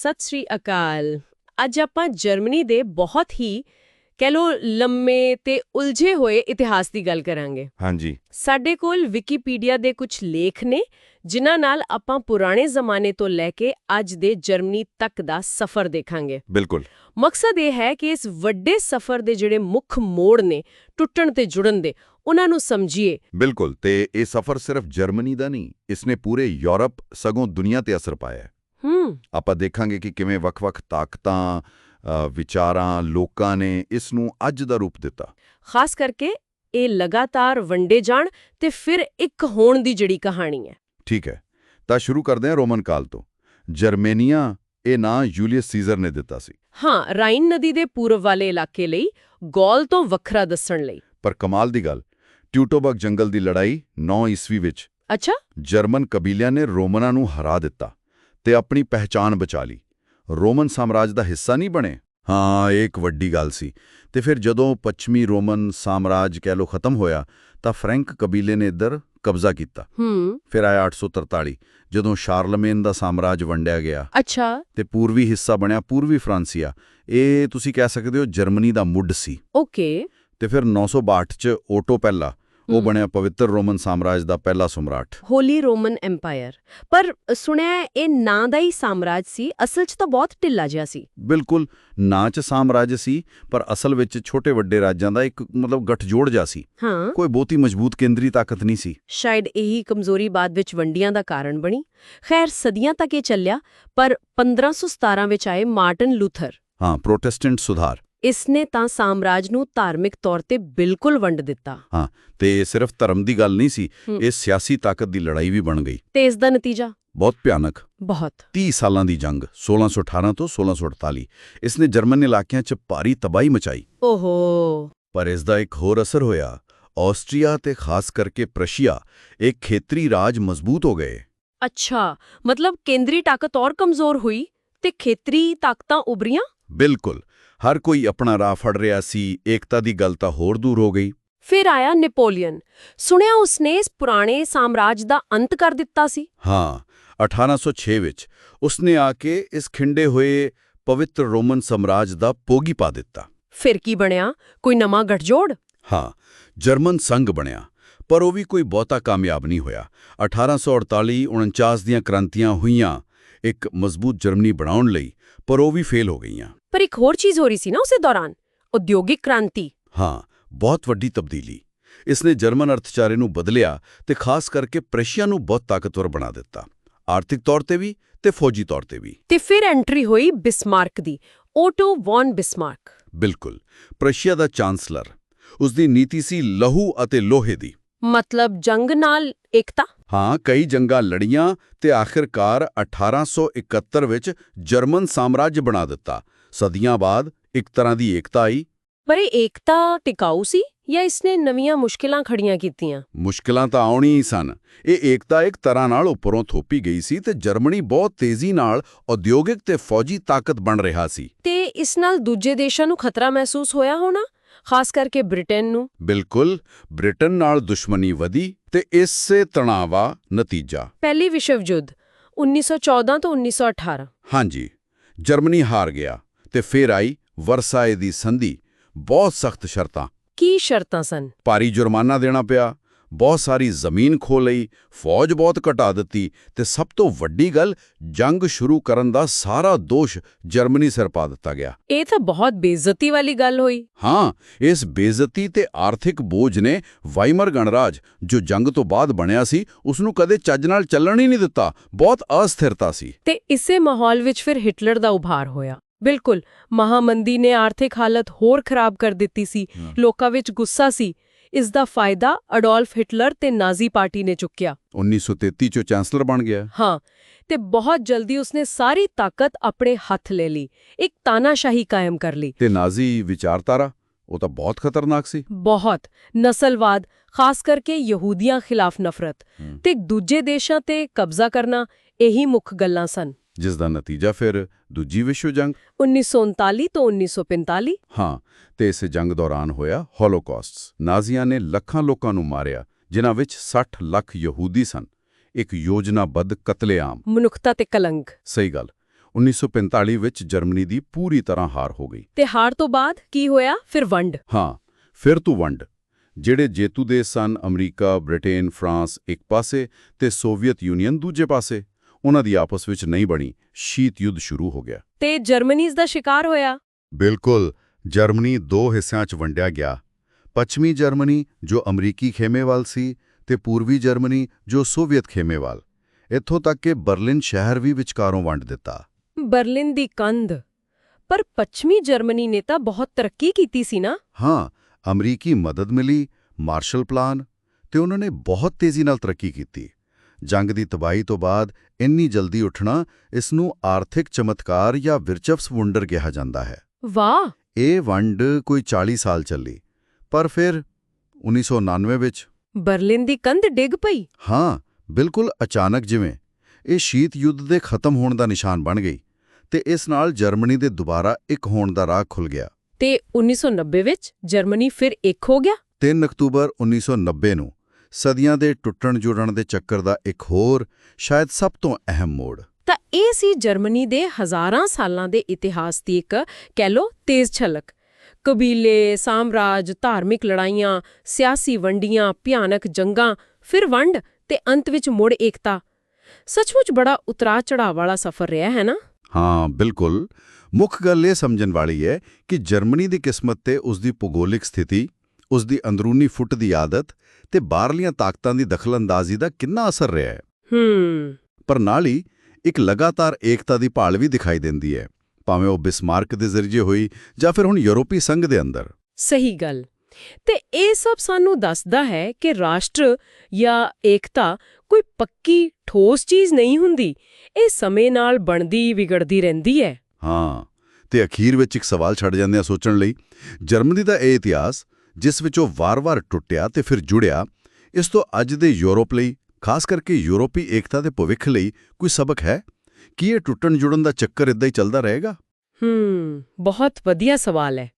ਸਤਿ ਸ਼੍ਰੀ ਅਕਾਲ। ਅੱਜ ਆਪਾਂ ਜਰਮਨੀ ਦੇ ਬਹੁਤ ਹੀ ਕਹਿ ਲੋ ਲੰਮੇ ਤੇ ਉਲਝੇ ਹੋਏ ਇਤਿਹਾਸ ਦੀ ਗੱਲ ਕਰਾਂਗੇ। ਹਾਂਜੀ। ਸਾਡੇ ਕੋਲ ਵਿਕੀਪੀਡੀਆ ਦੇ ਕੁਝ ਲੇਖ ਨੇ ਜਿਨ੍ਹਾਂ ਨਾਲ ਆਪਾਂ ਪੁਰਾਣੇ ਜ਼ਮਾਨੇ ਤੋਂ ਲੈ ਕੇ ਅੱਜ ਦੇ ਜਰਮਨੀ ਤੱਕ ਦਾ ਸਫ਼ਰ ਦੇਖਾਂਗੇ। ਬਿਲਕੁਲ। ਮਕਸਦ ਇਹ ਹੈ ਕਿ ਇਸ ਵੱਡੇ ਸਫ਼ਰ ਦੇ ਜਿਹੜੇ ਮੁੱਖ ਮੋੜ ਨੇ ਟੁੱਟਣ ਤੇ ਜੁੜਨ ਦੇ ਉਹਨਾਂ ਨੂੰ ਸਮਝੀਏ। ਬਿਲਕੁਲ ਤੇ ਇਹ ਸਫ਼ਰ ਸਿਰਫ ਜਰਮਨੀ ਦਾ ਨਹੀਂ ਇਸਨੇ ਪੂਰੇ ਯੂਰਪ ਸਗੋਂ ਦੁਨੀਆ ਤੇ ਅਸਰ ਪਾਇਆ ਹੈ। ਆਪਾਂ ਦੇਖਾਂਗੇ ਕਿ ਕਿਵੇਂ ਵੱਖ-ਵੱਖ ਤਾਕਤਾਂ ਵਿਚਾਰਾਂ ਲੋਕਾਂ ਨੇ ਇਸ ਨੂੰ ਅੱਜ ਦਾ ਰੂਪ ਦਿੱਤਾ। ਖਾਸ ਕਰਕੇ ਇਹ ਲਗਾਤਾਰ ਵੰਡੇ ਜਾਣ ਤੇ ਫਿਰ ਇੱਕ ਹੋਣ ਦੀ ਜਿਹੜੀ ਕਹਾਣੀ ਹੈ। ਠੀਕ ਹੈ। ਤਾਂ ਸ਼ੁਰੂ ਕਰਦੇ ਹਾਂ ਰੋਮਨ ਕਾਲ ਤੋਂ। ਜਰਮੇਨੀਆ ਇਹ ਨਾਂ ਜੂਲੀਅਸ ਸੀਜ਼ਰ ਨੇ ਦਿੱਤਾ ਸੀ। ਹਾਂ ਰਾਈਨ ਨਦੀ ਦੇ ਪੂਰਬ ਵਾਲੇ ਇਲਾਕੇ ਲਈ ਗੌਲ ਤੋਂ ਵੱਖਰਾ ਦੱਸਣ ਲਈ। ਪਰ ਕਮਾਲ ਦੀ ਗੱਲ ਟਿਊਟੋਬਰਗ ਜੰਗਲ ਦੀ ਲੜਾਈ 9 ਈਸਵੀ ਵਿੱਚ ਅੱਛਾ। ਜਰਮਨ ਕਬੀਲਿਆਂ ਨੇ ਰੋਮਨਾਂ ਨੂੰ ਹਰਾ ਦਿੱਤਾ। ਤੇ ਆਪਣੀ ਪਹਿਚਾਨ ਬਚਾ ਲਈ। ਰੋਮਨ ਸਾਮਰਾਜ ਦਾ ਹਿੱਸਾ ਨਹੀਂ ਬਣੇ? ਹਾਂ ਇਹ ਇੱਕ ਵੱਡੀ ਗੱਲ ਸੀ। ਤੇ ਫਿਰ ਜਦੋਂ ਪੱਛਮੀ ਰੋਮਨ ਸਾਮਰਾਜ ਕਹਿ ਲੋ ਖਤਮ ਹੋਇਆ ਤਾਂ ਫ੍ਰੈਂਕ ਕਬੀਲੇ ਨੇ ਇੱਧਰ ਕਬਜ਼ਾ ਕੀਤਾ। ਹੂੰ। ਫਿਰ ਆਇਆ 843 ਜਦੋਂ ਸ਼ਾਰਲਮੇਨ ਦਾ ਸਾਮਰਾਜ ਵੰਡਿਆ ਗਿਆ। ਅੱਛਾ। ਤੇ ਪੂਰਬੀ ਹਿੱਸਾ ਬਣਿਆ ਪੂਰਬੀ ਫਰਾਂਸੀਆ। ਇਹ ਤੁਸੀਂ ਕਹਿ ਸਕਦੇ ਹੋ ਜਰਮਨੀ ਦਾ ਮੁੱਢ ਸੀ। ਓਕੇ। ਤੇ ਫਿਰ 962 ਚ ਓਟੋ ਪਹਿਲਾ ਉਹ। ਬਣਿਆ ਪਵਿੱਤਰ ਰੋਮਨ ਸਾਮਰਾਜ ਦਾ ਪਹਿਲਾ ਸਮਰਾਟ। ਹੋਲੀ ਰੋਮਨ ਐਮਪਾਇਰ ਪਰ ਸੁਣਿਆ ਇਹ ਨਾਂ ਦਾ ਹੀ ਸਾਮਰਾਜ ਸੀ ਅਸਲ 'ਚ ਤਾਂ ਬਹੁਤ ਢਿੱਲਾ ਜਿਹਾ ਸੀ। ਬਿਲਕੁਲ ਨਾਂ 'ਚ ਸਾਮਰਾਜ ਸੀ ਪਰ ਅਸਲ ਵਿੱਚ ਛੋਟੇ ਵੱਡੇ ਰਾਜਾਂ ਦਾ ਇੱਕ ਮਤਲਬ ਗੱਠਜੋੜ ਜਿਹਾ ਸੀ। ਹਾਂ। ਕੋਈ ਬਹੁਤੀ ਮਜ਼ਬੂਤ ਕੇਂਦਰੀ ਤਾਕਤ ਨਹੀਂ ਸੀ। ਸ਼ਾਇਦ ਇਹੀ ਕਮਜ਼ੋਰੀ ਬਾਅਦ ਵਿੱਚ ਵੰਡੀਆਂ ਦਾ ਕਾਰਨ ਬਣੀ। ਖੈਰ ਸਦੀਆਂ ਤੱਕ ਇਹ ਚੱਲਿਆ ਪਰ 1517 ਵਿੱਚ ਆਏ ਮਾਰਟਨ ਲੂਥਰ। ਹਾਂ ਪ੍ਰੋਟੈਸਟੈਂਟ ਸੁਧਾਰ। ਇਸਨੇ ਤਾਂ ਸਾਮਰਾਜ ਨੂੰ ਧਾਰਮਿਕ ਤੌਰ ਤੇ ਬਿਲਕੁਲ ਵੰਡ ਦਿੱਤਾ। ਹਾਂ ਤੇ ਸਿਰਫ ਧਰਮ ਦੀ ਗੱਲ ਨਹੀਂ ਸੀ। ਇਹ ਸਿਆਸੀ ਤਾਕਤ ਦੀ ਲੜਾਈ ਵੀ ਬਣ ਗਈ। ਤੇ ਇਸ ਦਾ ਨਤੀਜਾ? ਬਹੁਤ ਭਿਆਨਕ। ਬਹੁਤ। 30 ਸਾਲਾਂ ਦੀ ਜੰਗ 1618 ਤੋਂ 1648 ਇਸਨੇ ਜਰਮਨ ਇਲਾਕਿਆਂ 'ਚ ਭਾਰੀ ਤਬਾਹੀ ਮਚਾਈ। ਓਹੋ। ਪਰ ਇਸ ਦਾ ਇੱਕ ਹੋਰ ਅਸਰ ਹੋਇਆ। ਆਸਟਰੀਆ ਤੇ ਖਾਸ ਕਰਕੇ ਪ੍ਰਸ਼ੀਆ ਇੱਕ ਖੇਤਰੀ ਰਾਜ ਮਜ਼ਬੂਤ ਹੋ ਗਏ। ਅੱਛਾ ਮਤਲਬ ਕੇਂਦਰੀ ਤਾਕਤ ਔਰ ਕਮਜ਼ੋਰ ਹੋਈ ਤੇ ਖੇਤਰੀ ਤਾਕਤਾਂ ਉਭਰੀਆਂ? ਬਿਲਕੁਲ। ਹਰ ਕੋਈ ਆਪਣਾ ਰਾਹ ਫੜ ਰਿਹਾ ਸੀ ਏਕਤਾ ਦੀ ਗੱਲ ਤਾਂ ਹੋਰ ਦੂਰ ਹੋ ਗਈ। ਫਿਰ ਆਇਆ ਨੈਪੋਲੀਅਨ। ਸੁਣਿਆ ਉਸਨੇ ਇਸ ਪੁਰਾਣੇ ਸਾਮਰਾਜ ਦਾ ਅੰਤ ਕਰ ਦਿੱਤਾ ਸੀ? ਹਾਂ 1806 ਵਿੱਚ ਉਸਨੇ ਆ ਕੇ ਇਸ ਖਿੰਡੇ ਹੋਏ ਪਵਿੱਤਰ ਰੋਮਨ ਸਾਮਰਾਜ ਦਾ ਪੋਗੀ ਪਾ ਦਿੱਤਾ। ਫਿਰ ਕੀ ਬਣਿਆ? ਕੋਈ ਨਵਾਂ ਗੱਠਜੋੜ? ਹਾਂ ਜਰਮਨ ਸੰਘ ਬਣਿਆ ਪਰ ਉਹ ਵੀ ਕੋਈ ਬਹੁਤਾ ਕਾਮਯਾਬ ਨਹੀਂ ਹੋਇਆ। 1848 49 ਦੀਆਂ ਕ੍ਰਾਂਤੀਆਂ ਹੋਈਆਂ ਇੱਕ ਮਜ਼ਬੂਤ ਜਰਮਨੀ ਬਣਾਉਣ ਲਈ ਪਰ ਉਹ ਵੀ ਫੇਲ ਹੋ ਗਈਆਂ। ਪਰ ਇੱਕ ਹੋਰ ਚੀਜ਼ ਹੋ ਰਹੀ ਸੀ ਨਾ ਉਸੇ ਦੌਰਾਨ ਉਦਯੋਗਿਕ ਕ੍ਰਾਂਤੀ। ਹਾਂ ਬਹੁਤ ਵੱਡੀ ਤਬਦੀਲੀ। ਇਸਨੇ ਜਰਮਨ ਅਰਥਚਾਰੇ ਨੂੰ ਬਦਲਿਆ ਤੇ ਖਾਸ ਕਰਕੇ ਪ੍ਰਸ਼ੀਆ ਨੂੰ ਬਹੁਤ ਤਾਕਤਵਰ ਬਣਾ ਦਿੱਤਾ। ਆਰਥਿਕ ਤੌਰ ਤੇ ਵੀ ਤੇ ਫੌਜੀ ਤੌਰ ਤੇ ਵੀ। ਤੇ ਫਿਰ ਐਂਟਰੀ ਹੋਈ ਬਿਸਮਾਰਕ ਦੀ ਓਟੋ ਵੌਨ ਬਿਸਮਾਰਕ। ਬਿਲਕੁਲ ਪ੍ਰਸ਼ੀਆ ਦਾ ਚਾਂਸਲਰ। ਉਸ ਦੀ ਨੀਤੀ ਸੀ ਲਹੂ ਅਤੇ ਲੋਹੇ ਦੀ। ਮਤਲਬ ਜੰਗ ਨਾਲ ਇਕਤਾ ਹਾਂ ਕਈ ਜੰਗਾਂ ਲੜੀਆਂ ਤੇ ਆਖਿਰਕਾਰ 1871 ਵਿੱਚ ਜਰਮਨ ਸਾਮਰਾਜ ਬਣਾ ਦਿੱਤਾ। ਸਦੀਆਂ ਬਾਅਦ ਇੱਕ ਤਰ੍ਹਾਂ ਦੀ ਏਕਤਾ ਆਈ। ਪਰ ਇਹ ਏਕਤਾ ਟਿਕਾਊ ਸੀ ਜਾਂ ਇਸਨੇ ਨਵੀਆਂ ਮੁਸ਼ਕਿਲਾਂ ਖੜੀਆਂ ਕੀਤੀਆਂ? ਮੁਸ਼ਕਲਾਂ ਤਾਂ ਆਉਣੀ ਹੀ ਸਨ। ਇਹ ਏਕਤਾ ਇੱਕ ਤਰ੍ਹਾਂ ਨਾਲ ਉੱਪਰੋਂ ਥੋਪੀ ਗਈ ਸੀ ਤੇ ਜਰਮਨੀ ਬਹੁਤ ਤੇਜ਼ੀ ਨਾਲ ਉਦਯੋਗਿਕ ਤੇ ਫੌਜੀ ਤਾਕਤ ਬਣ ਰਿਹਾ ਸੀ। ਤੇ ਇਸ ਨਾਲ ਦੂਜੇ ਦੇਸ਼ਾਂ ਨੂੰ ਖਤਰਾ ਮਹਿਸੂਸ ਹੋਇਆ ਹੋਣਾ ਖਾਸ ਕਰਕੇ ਬ੍ਰਿਟੇਨ ਨੂੰ? ਬਿਲਕੁਲ ਬ੍ਰਿਟਨ ਨਾਲ ਦੁਸ਼ਮਣੀ ਵਧੀ ਤੇ ਇਸੇ ਤਣਾਵਾ ਨਤੀਜਾ। ਪਹਿਲੀ ਵਿਸ਼ਵ ਯੁੱਧ 1914 ਤੋਂ 1918 ਹਾਂਜੀ ਜਰਮਨੀ ਹਾਰ ਗਿਆ। ਤੇ ਫਿਰ ਆਈ ਵਰਸਾਏ ਦੀ ਸੰਧੀ। ਬਹੁਤ ਸਖਤ ਸ਼ਰਤਾਂ। ਕੀ ਸ਼ਰਤਾਂ ਸਨ? ਭਾਰੀ ਜੁਰਮਾਨਾ ਦੇਣਾ ਪਿਆ। ਬਹੁਤ ਸਾਰੀ ਜ਼ਮੀਨ ਖੋ ਲਈ। ਫੌਜ ਬਹੁਤ ਘਟਾ ਦਿੱਤੀ ਤੇ ਸਭ ਤੋਂ ਵੱਡੀ ਗੱਲ ਜੰਗ ਸ਼ੁਰੂ ਕਰਨ ਦਾ ਸਾਰਾ ਦੋਸ਼ ਜਰਮਨੀ ਸਿਰ ਪਾ ਦਿੱਤਾ ਗਿਆ। ਇਹ ਤਾਂ ਬਹੁਤ ਬੇਇੱਜ਼ਤੀ ਵਾਲੀ ਗੱਲ ਹੋਈ। ਹਾਂ ਇਸ ਬੇਇੱਜ਼ਤੀ ਤੇ ਆਰਥਿਕ ਬੋਝ ਨੇ ਵਾਈਮਰ ਗਣਰਾਜ ਜੋ ਜੰਗ ਤੋਂ ਬਾਅਦ ਬਣਿਆ ਸੀ ਉਸ ਨੂੰ ਕਦੇ ਚੱਜ ਨਾਲ ਚੱਲਣ ਹੀ ਨਹੀਂ ਦਿੱਤਾ। ਬਹੁਤ ਅਸਥਿਰਤਾ ਸੀ। ਤੇ ਇਸੇ ਮਾਹੌਲ ਵਿੱਚ ਫਿਰ ਹਿਟਲਰ ਦਾ ਉਭਾਰ ਹੋਇਆ। ਬਿਲਕੁਲ ਮਹਾਮੰਦੀ ਨੇ ਆਰਥਿਕ ਹਾਲਤ ਹੋਰ ਖਰਾਬ ਕਰ ਦਿੱਤੀ ਸੀ। ਲੋਕਾਂ ਵਿੱਚ ਗੁੱਸਾ ਸੀ। ਇਸ ਦਾ ਫਾਇਦਾ ਅਡੋਲਫ ਹਿਟਲਰ ਤੇ ਨਾਜ਼ੀ ਪਾਰਟੀ ਨੇ ਚੁੱਕਿਆ। 1933 ਚ ਚਾਂਸਲਰ ਬਣ ਗਿਆ। ਹਾਂ ਤੇ ਬਹੁਤ ਜਲਦੀ ਉਸਨੇ ਸਾਰੀ ਤਾਕਤ ਆਪਣੇ ਹੱਥ ਲੈ ਲਈ ਇੱਕ ਤਾਨਾਸ਼ਾਹੀ ਕਾਇਮ ਕਰ ਲਈ। ਤੇ ਨਾਜ਼ੀ ਵਿਚਾਰਧਾਰਾ ਉਹ ਤਾਂ ਬਹੁਤ ਖਤਰਨਾਕ ਸੀ। ਬਹੁਤ ਨਸਲਵਾਦ ਖਾਸ ਕਰਕੇ ਯਹੂਦੀਆਂ ਖਿਲਾਫ ਨਫ਼ਰਤ। ਤੇ ਦੂਜੇ ਦੇਸ਼ਾਂ ਤੇ ਕਬਜ਼ਾ ਕਰਨਾ ਇਹੀ ਮੁੱਖ ਗੱਲਾਂ ਸਨ। ਜਿਸ ਦਾ ਨਤੀਜਾ ਫਿਰ ਦੂਜੀ ਵਿਸ਼ਵ ਜੰਗ? 1939 ਤੋਂ 1945 ਹਾਂ ਤੇ ਇਸ ਜੰਗ ਦੌਰਾਨ ਹੋਇਆ ਹੋਲੋਕਾਸਟ ਨਾਜ਼ੀਆਂ ਨੇ ਲੱਖਾਂ ਲੋਕਾਂ ਨੂੰ ਮਾਰਿਆ ਜਿਨ੍ਹਾਂ ਵਿੱਚ 60 ਲੱਖ ਯਹੂਦੀ ਸਨ। ਇੱਕ ਯੋਜਨਾਬੱਧ ਕਤਲੇਆਮ। ਮਨੁੱਖਤਾ ਤੇ ਕਲੰਕ। ਸਹੀ ਗੱਲ। 1945 ਵਿੱਚ ਜਰਮਨੀ ਦੀ ਪੂਰੀ ਤਰ੍ਹਾਂ ਹਾਰ ਹੋ ਗਈ। ਤੇ ਹਾਰ ਤੋਂ ਬਾਅਦ ਕੀ ਹੋਇਆ? ਫਿਰ ਵੰਡ। ਹਾਂ ਫਿਰ ਤੋਂ ਵੰਡ। ਜਿਹੜੇ ਜੇਤੂ ਦੇਸ਼ ਸਨ ਅਮਰੀਕਾ ਬ੍ਰਿਟੇਨ ਫਰਾਂਸ ਇੱਕ ਪਾਸੇ ਤੇ ਸੋਵੀਅਤ ਯੂਨੀਅਨ ਦੂਜੇ ਪਾਸੇ। ਉਹਨਾਂ ਦੀ ਆਪਸ ਵਿੱਚ ਨਹੀਂ ਬਣੀ ਸ਼ੀਤ ਯੁੱਧ ਸ਼ੁਰੂ ਹੋ ਗਿਆ। ਤੇ ਜਰਮਨੀਜ਼ ਦਾ ਸ਼ਿਕਾਰ ਹੋਇਆ। ਬਿਲਕੁਲ ਜਰਮਨੀ ਦੋ ਹਿੱਸਿਆਂ 'ਚ ਵੰਡਿਆ ਗਿਆ। ਪੱਛਮੀ ਜਰਮਨੀ ਜੋ ਅਮਰੀਕੀ ਖੇਮੇ ਵੱਲ ਸੀ ਤੇ ਪੂਰਬੀ ਜਰਮਨੀ ਜੋ ਸੋਵੀਅਤ ਖੇਮੇ ਵੱਲ ਇੱਥੋਂ ਤੱਕ ਕਿ ਬਰਲਿਨ ਸ਼ਹਿਰ ਵੀ ਵਿਚਕਾਰੋਂ ਵੰਡ ਦਿੱਤਾ। ਬਰਲਿਨ ਦੀ ਕੰਧ। ਪਰ ਪੱਛਮੀ ਜਰਮਨੀ ਨੇ ਤਾਂ ਬਹੁਤ ਤਰੱਕੀ ਕੀਤੀ ਸੀ ਨਾ। ਹਾਂ ਅਮਰੀਕੀ ਮਦਦ ਮਿਲੀ ਮਾਰਸ਼ਲ ਪਲਾਨ ਤੇ ਉਹਨਾਂ ਨੇ ਬਹੁਤ ਤੇਜ਼ੀ ਨਾਲ ਤਰੱਕੀ ਕੀਤੀ। ਜੰਗ ਦੀ ਤਬਾਹੀ ਤੋਂ ਬਾਅਦ ਇੰਨੀ ਜਲਦੀ ਉੱਠਣਾ ਇਸ ਨੂੰ ਆਰਥਿਕ ਚਮਤਕਾਰ ਜਾਂ ਵਿਰਚਵਸ ਵੰਡਰ ਕਿਹਾ ਜਾਂਦਾ ਹੈ। ਵਾਹ! ਇਹ ਵੰਡ ਕੋਈ 40 ਸਾਲ ਚੱਲੀ ਪਰ ਫਿਰ 1999 ਵਿੱਚ ਬਰਲਿਨ ਦੀ ਕੰਧ ਡਿੱਗ ਪਈ। ਹਾਂ ਬਿਲਕੁਲ ਅਚਾਨਕ ਜਿਵੇਂ ਇਹ ਸ਼ੀਤ ਯੁੱਧ ਦੇ ਖਤਮ ਹੋਣ ਦਾ ਨਿਸ਼ਾਨ ਬਣ ਗਈ ਤੇ ਇਸ ਨਾਲ ਜਰਮਨੀ ਦੇ ਦੁਬਾਰਾ ਇੱਕ ਹੋਣ ਦਾ ਰਾਹ ਖੁੱਲ ਗਿਆ। ਤੇ 1990 ਵਿੱਚ ਜਰਮਨੀ ਫਿਰ ਇੱਕ ਹੋ ਗਿਆ? 3 ਅਕਤੂਬਰ 1990 ਨੂੰ ਸਦੀਆਂ ਦੇ ਟੁੱਟਣ ਜੁੜਨ ਦੇ ਚੱਕਰ ਦਾ ਇੱਕ ਹੋਰ ਸ਼ਾਇਦ ਸਭ ਤੋਂ ਅਹਿਮ ਮੋੜ। ਤਾਂ ਇਹ ਸੀ ਜਰਮਨੀ ਦੇ ਹਜ਼ਾਰਾਂ ਸਾਲਾਂ ਦੇ ਇਤਿਹਾਸ ਦੀ ਇੱਕ ਕਹਿ ਲੋ ਤੇਜ਼ ਝਲਕ। ਕਬੀਲੇ ਸਾਮਰਾਜ ਧਾਰਮਿਕ ਲੜਾਈਆਂ ਸਿਆਸੀ ਵੰਡੀਆਂ ਭਿਆਨਕ ਜੰਗਾਂ ਫਿਰ ਵੰਡ ਤੇ ਅੰਤ ਵਿੱਚ ਮੁੜ ਏਕਤਾ। ਸੱਚਮੁੱਚ ਬੜਾ ਉਤਰਾ ਚੜਾਅ ਵਾਲਾ ਸਫ਼ਰ ਰਿਹਾ ਹੈ ਨਾ? ਹਾਂ ਬਿਲਕੁਲ। ਮੁੱਖ ਗੱਲ ਇਹ ਸਮਝਣ ਵਾਲੀ ਹੈ ਕਿ ਜਰਮਨੀ ਦੀ ਕਿਸਮਤ ਤੇ ਉਸ ਦੀ ਭੂਗੋਲਿਕ ਸਥਿਤੀ ਉਸ ਦੀ ਅੰਦਰੂਨੀ ਫੁੱਟ ਦੀ ਆਦਤ ਤੇ ਬਾਹਰਲੀਆਂ ਤਾਕਤਾਂ ਦੀ ਦਖਲਅੰਦਾਜ਼ੀ ਦਾ ਕਿੰਨਾ ਅਸਰ ਰਿਹਾ ਹੈ। ਹੂੰ। ਪਰ ਨਾਲ ਹੀ ਇੱਕ ਲਗਾਤਾਰ ਏਕਤਾ ਦੀ ਭਾਲ ਵੀ ਦਿਖਾਈ ਦਿੰਦੀ ਹੈ ਭਾਵੇਂ ਉਹ ਬਿਸਮਾਰਕ ਦੇ ਜ਼ਰੀਏ ਹੋਈ ਜਾਂ ਫਿਰ ਹੁਣ ਯੂਰੋਪੀ ਸੰਘ ਦੇ ਅੰਦਰ। ਸਹੀ ਗੱਲ। ਤੇ ਇਹ ਸਭ ਸਾਨੂੰ ਦੱਸਦਾ ਹੈ ਕਿ ਰਾਸ਼ਟਰ ਜਾਂ ਏਕਤਾ ਕੋਈ ਪੱਕੀ ਠੋਸ ਚੀਜ਼ ਨਹੀਂ ਹੁੰਦੀ ਇਹ ਸਮੇਂ ਨਾਲ ਬਣਦੀ ਵਿਗੜਦੀ ਰਹਿੰਦੀ ਹੈ। ਹਾਂ ਤੇ ਅਖੀਰ ਵਿੱਚ ਇੱਕ ਸਵਾਲ ਛੱਡ ਜਾਂਦੇ ਆ ਸੋਚਣ ਲਈ ਜਰਮਨੀ ਦਾ ਇਹ ਇਤਿਹਾਸ ਜਿਸ ਵਿੱਚ ਉਹ ਵਾਰ-ਵਾਰ ਟੁੱਟਿਆ ਤੇ ਫਿਰ ਜੁੜਿਆ, ਇਸ ਤੋਂ ਅੱਜ ਦੇ ਯੂਰਪ ਲਈ, ਖਾਸ ਕਰਕੇ ਯੂਰੋਪੀ ਏਕਤਾ ਦੇ ਭਵਿੱਖ ਲਈ ਕੋਈ ਸਬਕ ਹੈ? ਕੀ ਇਹ ਟੁੱਟਣ ਜੁੜਨ ਦਾ ਚੱਕਰ ਇਦਾਂ ਹੀ ਚੱਲਦਾ ਰਹੇਗਾ? ਹੂੰ, ਬਹੁਤ ਵਧੀਆ ਸਵਾਲ ਹੈ।